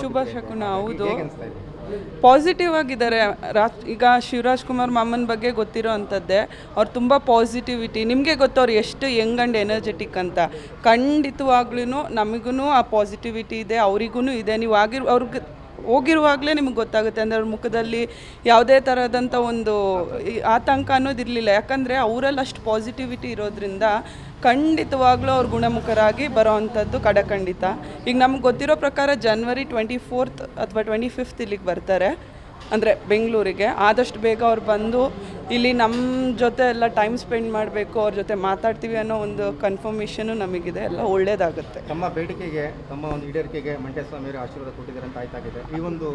ಶುಭ ಶಕುನ ಹೌದು. ಪಾಸಿಟಿವ್ ಆಗಿದ್ದಾರೆ. ರಾಜ್ ಈಗ ಶಿವರಾಜ್ ಕುಮಾರ್ ಮಾಮನ್ ಬಗ್ಗೆ ಗೊತ್ತಿರೋ ಅಂಥದ್ದೇ ಅವ್ರು ತುಂಬ ಪಾಸಿಟಿವಿಟಿ ನಿಮಗೆ ಗೊತ್ತು ಅವ್ರು ಎಷ್ಟು ಯಂಗ್ ಆ್ಯಂಡ್ ಎನರ್ಜೆಟಿಕ್ ಅಂತ. ಖಂಡಿತವಾಗ್ಲೂ ನಮಗೂ ಆ ಪಾಸಿಟಿವಿಟಿ ಇದೆ ಅವರಿಗೂ ಇದೆ. ನೀವು ಆಗಿರೋ ಅವ್ರಿಗೆ ಹೋಗಿರುವಾಗಲೇ ನಿಮಗೆ ಗೊತ್ತಾಗುತ್ತೆ. ಅಂದರೆ ಅವ್ರ ಮುಖದಲ್ಲಿ ಯಾವುದೇ ಥರದಂಥ ಒಂದು ಆತಂಕ ಆತಂಕ ಅನ್ನೋದಿರಲಿಲ್ಲ ಯಾಕಂದರೆ ಅವರಲ್ಲಿ ಅಷ್ಟು ಪಾಸಿಟಿವಿಟಿ ಇರೋದ್ರಿಂದ ಖಂಡಿತವಾಗ್ಲೂ ಅವ್ರು ಗುಣಮುಖರಾಗಿ ಬರೋ ಅಂಥದ್ದು ಕಡಖಂಡಿತ ಈಗ ನಮ್ಗೆ ಗೊತ್ತಿರೋ ಪ್ರಕಾರ ಜನ್ವರಿ ಟ್ವೆಂಟಿ ಫೋರ್ತ್ ಅಥವಾ ಟ್ವೆಂಟಿ ಫಿಫ್ತ್ ಇಲ್ಲಿಗೆ ಬರ್ತಾರೆ. ಅಂದರೆ ಬೆಂಗಳೂರಿಗೆ. ಆದಷ್ಟು ಬೇಗ ಅವ್ರು ಬಂದು ಇಲ್ಲಿ ನಮ್ಮ ಜೊತೆ ಎಲ್ಲ ಟೈಮ್ ಸ್ಪೆಂಡ್ ಮಾಡಬೇಕು ಅವ್ರ ಜೊತೆ ಮಾತಾಡ್ತೀವಿ ಅನ್ನೋ ಒಂದು ಕನ್ಫರ್ಮೇಷನು ನಮಗಿದೆ. ಎಲ್ಲ ಒಳ್ಳೇದಾಗುತ್ತೆ. ತಮ್ಮ ಬೇಡಿಕೆಗೆ ತಮ್ಮ ಒಂದು ಈಡೇರಿಕೆಗೆ ಅವರು ಆಶೀರ್ವಾದ ಕೊಟ್ಟಿದ್ದಾರೆ ಅಂತ ಆಯ್ತಾಗಿದೆ. ಈ ಒಂದು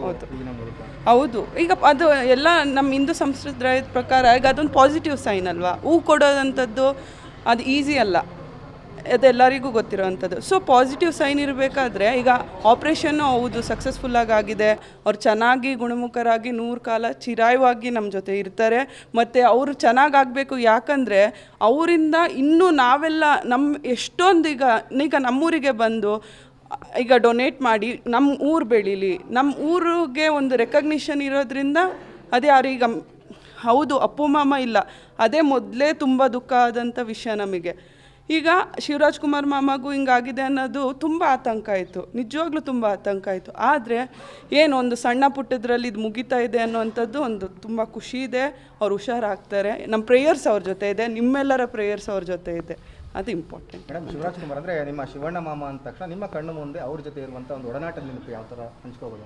ಮೂಲಕ. ಹೌದು. ಈಗ ಅದು ಎಲ್ಲ ನಮ್ಮ ಹಿಂದೂ ಸಂಸ್ಕೃತಿ ಪ್ರಕಾರ ಈಗ ಅದೊಂದು ಪಾಸಿಟಿವ್ ಸೈನ್ ಅಲ್ವಾ? ಹೂ ಕೊಡೋದಂಥದ್ದು ಅದು ಈಸಿ ಅಲ್ಲ. ಅದೆಲ್ಲರಿಗೂ ಅಂಥದ್ದು ಸೊ ಪಾಸಿಟಿವ್ ಸೈನ್ ಇರಬೇಕಾದ್ರೆ ಈಗ ಆಪ್ರೇಷನ್ನು ಹೌದು ಸಕ್ಸಸ್ಫುಲ್ಲಾಗಿ ಆಗಿದೆ. ಅವ್ರು ಚೆನ್ನಾಗಿ ಗುಣಮುಖರಾಗಿ ನೂರು ಕಾಲ ಚಿರಾಯವಾಗಿ ನಮ್ಮ ಜೊತೆ ಇರ್ತಾರೆ. ಮತ್ತು ಅವರು ಚೆನ್ನಾಗಿ ಆಗಬೇಕು ಯಾಕಂದರೆ ಅವರಿಂದ ಇನ್ನೂ ನಾವೆಲ್ಲ ನಮ್ಮ ಎಷ್ಟೊಂದು ಈಗ ಈಗ ನಮ್ಮೂರಿಗೆ ಬಂದು, ಈಗ ಡೊನೇಟ್ ಮಾಡಿ ನಮ್ಮ ಊರು ಬೆಳೀಲಿ. ನಮ್ಮ ಊರಿಗೆ ಒಂದು ರೆಕಗ್ನಿಷನ್ ಇರೋದ್ರಿಂದ ಅದೇ ಯಾರೀಗ ಹೌದು, ಅಪ್ಪು, ಮಾಮ ಇಲ್ಲ. ಅದೇ ಮೊದಲೇ ತುಂಬ ದುಃಖ ಆದಂಥ ವಿಷಯ ನಮಗೆ. ಈಗ ಶಿವರಾಜ್ ಕುಮಾರ್ ಮಾಮಗೂ ಹಿಂಗಾಗಿದೆ ಅನ್ನೋದು ತುಂಬ ಆತಂಕ ಆಯಿತು. ನಿಜವಾಗ್ಲೂ ತುಂಬ ಆತಂಕ ಆಯಿತು. ಆದರೆ ಏನು ಒಂದು ಸಣ್ಣ ಪುಟ್ಟದ್ರಲ್ಲಿ ಇದು ಮುಗಿತಾ ಇದೆ ಅನ್ನೋವಂಥದ್ದು ಒಂದು ತುಂಬ ಖುಷಿ ಇದೆ. ಅವ್ರು ಹುಷಾರಾಗ್ತಾರೆ. ನಮ್ಮ ಪ್ರೇಯರ್ಸ್ ಅವ್ರ ಜೊತೆ ಇದೆ. ನಿಮ್ಮೆಲ್ಲರ ಪ್ರೇಯರ್ಸ್ ಅವ್ರ ಜೊತೆ ಇದೆ. ಅದು ಇಂಪಾರ್ಟೆಂಟ್ ಮೇಡಮ್ ಶಿವರಾಜ್ ಕುಮಾರ್ ಅಂದರೆ ನಿಮ್ಮ ಶಿವಣ್ಣ ಮಾಮ ಅಂದ ತಕ್ಷಣ ನಿಮ್ಮ ಕಣ್ಣು ಮುಂದೆ ಅವ್ರ ಜೊತೆ ಇರುವಂಥ ಒಂದು ಒಡನಾಟ ನೆನಪು ಯಾವ ಥರ ಹಂಚ್ಕೋಬೋದು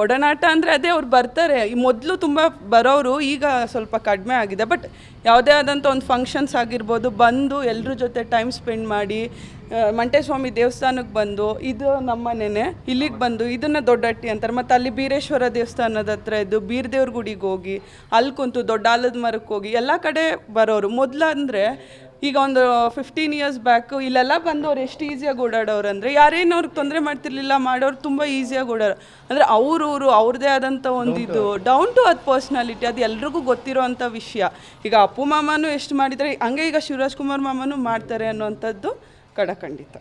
ಒಡನಾಟ ಅಂದರೆ ಅದೇ ಅವ್ರು ಬರ್ತಾರೆ. ಈ ಮೊದಲು ತುಂಬ ಬರೋರು ಈಗ ಸ್ವಲ್ಪ ಕಡಿಮೆ ಆಗಿದೆ. ಬಟ್ ಯಾವುದೇ ಆದಂಥ ಒಂದು ಫಂಕ್ಷನ್ಸ್ ಆಗಿರ್ಬೋದು, ಬಂದು ಎಲ್ಲರ ಜೊತೆ ಟೈಮ್ ಸ್ಪೆಂಡ್ ಮಾಡಿ ಮಂಟೇಸ್ವಾಮಿ ದೇವಸ್ಥಾನಕ್ಕೆ ಬಂದು, ಇದು ನಮ್ಮನೇನೆ ಇಲ್ಲಿಗೆ ಬಂದು, ಇದನ್ನು ದೊಡ್ಡಟ್ಟಿ ಅಂತಾರೆ. ಮತ್ತು ಅಲ್ಲಿ ಬೀರೇಶ್ವರ ದೇವಸ್ಥಾನದ ಹತ್ರ ಇದ್ದು, ಬೀರ್ದೇವ್ರ ಗುಡಿಗೆ ಹೋಗಿ, ಅಲ್ಲಿ ಕುಂತು ದೊಡ್ಡ ಆಲದ ಮರಕ್ಕೆ ಹೋಗಿ, ಎಲ್ಲ ಕಡೆ ಬರೋರು ಮೊದಲಂದರೆ ಈಗ ಒಂದು ಫಿಫ್ಟೀನ್ ಇಯರ್ಸ್ ಬ್ಯಾಕು ಇಲ್ಲೆಲ್ಲ ಬಂದು ಅವ್ರು ಎಷ್ಟು ಈಸಿಯಾಗಿ ಓಡಾಡೋರು ಅಂದರೆ ಯಾರೇನು ಅವ್ರಿಗೆ ತೊಂದರೆ ಮಾಡ್ತಿರ್ಲಿಲ್ಲ ಮಾಡೋರು ತುಂಬ ಈಸಿಯಾಗಿ ಓಡಾಡೋರು. ಅಂದರೆ ಅವ್ರ ಊರು ಅವ್ರದ್ದೇ ಆದಂಥ ಒಂದು ಇದು ಡೌನ್ ಟು ಅದ್ ಪರ್ಸ್ನಾಲಿಟಿ ಅದು ಎಲ್ರಿಗೂ ಗೊತ್ತಿರೋ ಅಂಥ ವಿಷಯ. ಈಗ ಅಪ್ಪು ಮಾಮನೂ ಎಷ್ಟು ಮಾಡಿದರೆ ಹಂಗೆ ಈಗ ಶಿವರಾಜ್ ಕುಮಾರ್ ಮಾಮನೂ ಮಾಡ್ತಾರೆ ಅನ್ನೋವಂಥದ್ದು ಕಡಖಂಡಿತ.